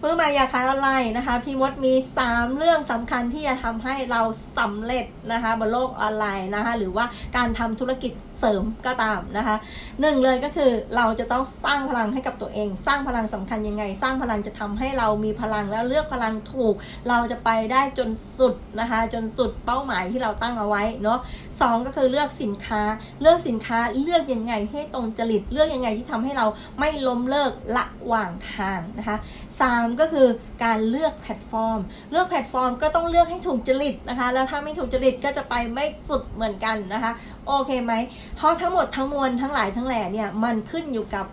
เมื่อมายาขายออนไลน์นะคะ พี่มดมี 3 เรื่องสำคัญที่จะทำให้เราสำเร็จนะคะบนโลกออนไลน์นะคะ หรือว่าการทำธุรกิจเสริมก็ตามนะคะหนึ่งเลยก็คือเราจะต้องสร้างพลังให้กับตัวเอง สร้างพลังสำคัญยังไง สร้างพลังจะทำให้เรามีพลังแล้วเลือกพลังถูก เราจะไปได้จนสุดนะคะ จนสุดเป้าหมายที่เราตั้งเอาไว้เนาะสองก็คือเลือกสินค้า เลือกสินค้าเลือกยังไงให้ตรงจริตเลือกยังไงที่ทำให้เราไม่ล้มเลิกระหว่างทางนะคะสามก็คือการเลือกแพลตฟอร์ม เลือกแพลตฟอร์มก็ต้องเลือกให้ถูกจริตนะคะ แล้วถ้าไม่ถูกจริตก็จะไปไม่สุดเหมือนกันนะคะ โอเคไหม เพราะทั้งหมดทั้งมวลทั้งหลายทั้งแหล่เนี่ยมันขึ้นอยู่กับ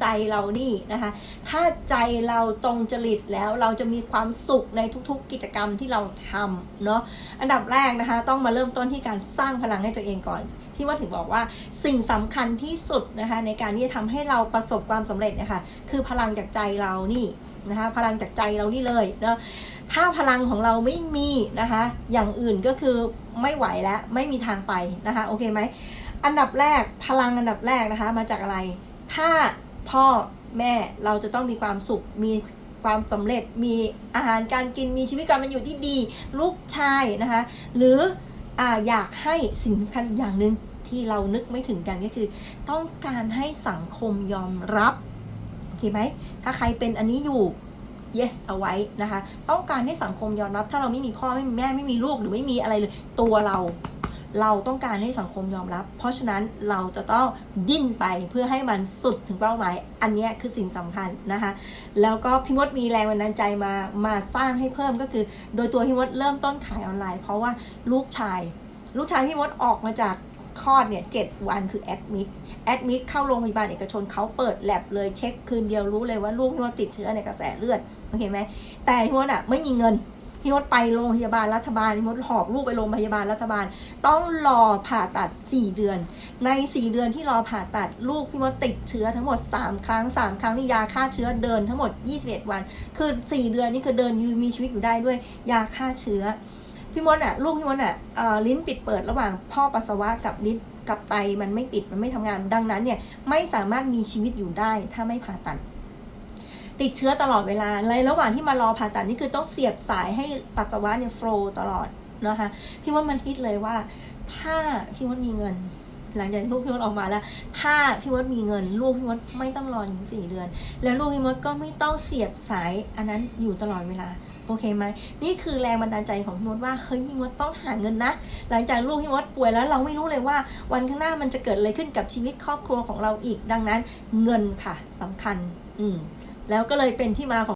ใจเรานี่นะคะ ถ้าใจเราตรงจริตแล้วเราจะมีความสุขในทุกๆ กิจกรรมที่เราทำเนาะ อันดับแรกนะคะ ต้องมาเริ่มต้นที่การสร้างพลังให้ตัวเองก่อนพี่ว่าถึงบอกว่าสิ่งสำคัญที่สุดนะคะในการที่จะทำให้เราประสบความสำเร็จนะคะคือพลังจากใจเรานี่ นะคะพลังจากใจเรานี่เลยเนาะถ้าพลังของเราไม่มีนะคะอย่างอื่นก็คือไม่ไหวแล้วไม่มีทางไปนะคะโอเคไหมอันดับแรกพลังอันดับแรกนะคะมาจากอะไร ถ้าพ่อแม่เราจะต้องมีความสุขมีความสำเร็จมีอาหารการกินมีชีวิตการเป็นอยู่ที่ดี ลูกชายนะคะหรือออยากให้สิ่งสำคัญอีกอย่างหนึ่งที่เรานึกไม่ถึงกันก็คือ ต้องการให้สังคมยอมรับ เคไหมถ้าใครเป็นอันนี้อยู่ yes เอาไว้นะคะ ต้องการให้สังคมยอมรับ ถ้าเราไม่มีพ่อไม่มีแม่ไม่มีลูกหรือไม่มีอะไรเลย ตัวเราเราต้องการให้สังคมยอมรับ เพราะฉะนั้นเราจะต้องดิ้นไปเพื่อให้มันสุดถึงเป้าหมาย อันนี้คือสิ่งสำคัญนะคะ แล้วก็พี่มดมีแรงบันดาลใจมามาสร้างให้เพิ่มก็คือ โดยตัวพี่มดเริ่มต้นขายออนไลน์ เพราะว่าลูกชาย ลูกชายพี่มดออกมาจาก คลอดเนี่ยเจ็ดวันคือแอดมิดแอดมิดเข้าโรงพยาบาลเอกชนเขาเปิดแลบเลยเช็คคืนเดียวรู้เลยว่าลูกพี่มดติดเชื้อในกระแสเลือดโอเคไหมแต่พี่มดอะไม่มีเงินพี่มดไปโรงพยาบาลรัฐบาลพี่มดหอบลูกไปโรงพยาบาลรัฐบาล ต้องรอผ่าตัด 4 เดือน ใน 4 เดือนที่รอผ่าตัดลูกพี่มดติดเชื้อทั้งหมด 3 ครั้ง 3 ครั้งนี่ยาฆ่าเชื้อเดินทั้งหมด 21 วัน คือ 4 เดือนนี่คือเดินยูมีชีวิตอยู่ได้ด้วยยาฆ่าเชื้อ พี่มดอะลูกพี่มดอะลิ้นปิดเปิดระหว่างพ่อปัสสาวะกับลิ้นกับไตมันไม่ปิดมันไม่ทำงานดังนั้นเนี่ยไม่สามารถมีชีวิตอยู่ได้ถ้าไม่ผ่าตัด ติดเชื้อตลอดเวลาในระหว่างที่มารอผ่าตัดนี่คือต้องเสียบสายให้ปัสสาวะเนี่ยโฟล์ตลอดนะคะพี่มดมันคิดเลยว่า ถ้าพี่มดมีเงิน หลังจากลูกพี่มดออกมาแล้ว ถ้าพี่มดมีเงิน ลูกพี่มดไม่ต้องรอถึงสี่เดือน แล้วลูกพี่มดก็ไม่ต้องเสียบสายอันนั้นอยู่ตลอดเวลา โอเคไหมนี่คือแรงบันดาลใจของพี่มดว่าเฮ้ยพี่มดต้องหาเงินนะ หลังจากลูกพี่มดป่วยแล้วเราไม่รู้เลยว่า วันข้างหน้ามันจะเกิดอะไรขึ้นกับชีวิตครอบครัวของเราอีก ดังนั้นเงินค่ะสำคัญ อืมแล้วก็เลยเป็นที่มาของ